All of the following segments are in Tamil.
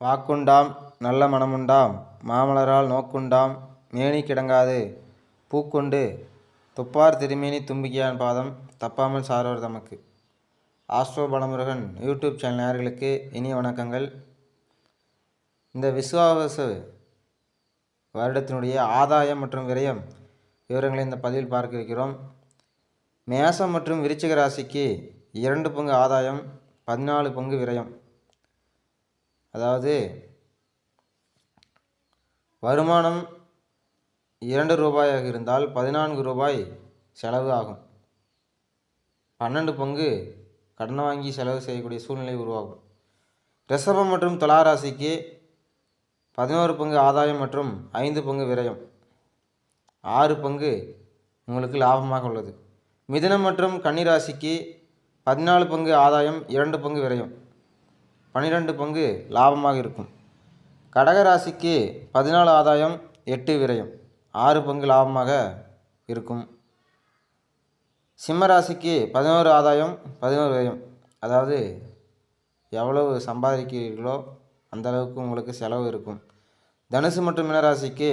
வாக்குண்டாம் நல்ல மனமுண்டாம் மாமலரால் நோக்குண்டாம் மேனி கிடங்காது பூக்குண்டு துப்பார் திருமேனி தும்பிக்கையான் பாதம் தப்பாமல் சார்வர் தமக்கு. ஆஸ்ட்ரோ பலமுருகன் யூடியூப் சேனல் நேர்களுக்கு இனிய வணக்கங்கள். இந்த விசுவாவச வருடத்தினுடைய ஆதாயம் மற்றும் விரயம் விவரங்களை இந்த பதிவில் பார்க்க இருக்கிறோம். மேசம் மற்றும் விருச்சிக ராசிக்கு இரண்டு பங்கு ஆதாயம் பதினாலு பங்கு விரயம். அதாவது வருமானம் இரண்டு ரூபாயாக இருந்தால் பதினான்கு ரூபாய் செலவு ஆகும். பன்னெண்டு பங்கு கடன் வாங்கி செலவு செய்யக்கூடிய சூழ்நிலை உருவாகும். ரிஷபம் மற்றும் துளாராசிக்கு பதினோரு பங்கு ஆதாயம் மற்றும் ஐந்து பங்கு விரயம். ஆறு பங்கு உங்களுக்கு லாபமாக உள்ளது. மிதுனம் மற்றும் கன்னிராசிக்கு பதினாலு பங்கு ஆதாயம் இரண்டு பங்கு விரயம். பன்னிரெண்டு பங்கு லாபமாக இருக்கும். கடக ராசிக்கு பதினாலு ஆதாயம் எட்டு விரயம். ஆறு பங்கு லாபமாக இருக்கும். சிம்ம ராசிக்கு பதினோரு ஆதாயம் பதினோரு விரயம். அதாவது எவ்வளவு சம்பாதிக்கிறீர்களோ அந்த அளவுக்கு உங்களுக்கு செலவு இருக்கும். தனுசு மற்றும் மீனராசிக்கு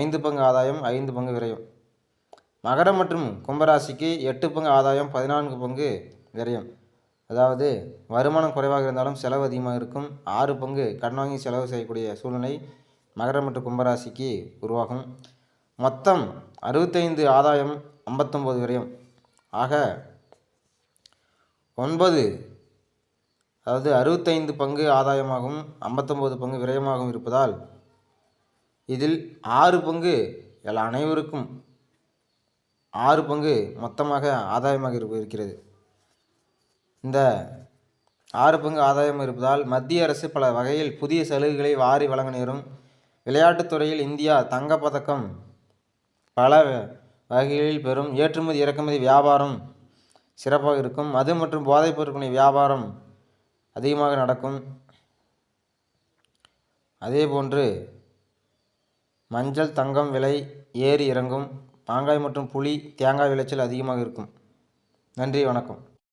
ஐந்து பங்கு ஆதாயம் ஐந்து பங்கு விரயம். மகரம் மற்றும் கும்பராசிக்கு எட்டு பங்கு ஆதாயம் பதினான்கு பங்கு விரயம். அதாவது வருமானம் குறைவாக இருந்தாலும் செலவு அதிகமாக இருக்கும். ஆறு பங்கு கடன் வாங்கி செலவு செய்யக்கூடிய சூழ்நிலை மகரம் மற்றும் கும்பராசிக்கு உருவாகும். மொத்தம் அறுபத்தைந்து ஆதாயம் ஐம்பத்தொம்போது விரயம். ஆக ஒன்பது அதாவது அறுபத்தைந்து பங்கு ஆதாயமாகவும் ஐம்பத்தொம்போது பங்கு விரயமாகவும் இருப்பதால் இதில் ஆறு பங்கு எல்லா அனைவருக்கும் ஆறு பங்கு மொத்தமாக ஆதாயமாக இருக்கிறது. இந்த ஆறு பங்கு ஆதாயம் இருப்பதால் மத்திய அரசு பல வகையில் புதிய சலுகைகளை வாரி வழங்க நேரும். விளையாட்டுத் துறையில் இந்தியா தங்கப்பதக்கம் பல வகைகளில் பெறும். ஏற்றுமதி இறக்குமதி வியாபாரம் சிறப்பாக இருக்கும். மது மற்றும் போதைப் பொருட்களின் வியாபாரம் அதிகமாக நடக்கும். அதேபோன்று மஞ்சள் தங்கம் விலை ஏறி இறங்கும். மாங்காய் மற்றும் புளி தேங்காய் விளைச்சல் அதிகமாக இருக்கும். நன்றி வணக்கம்.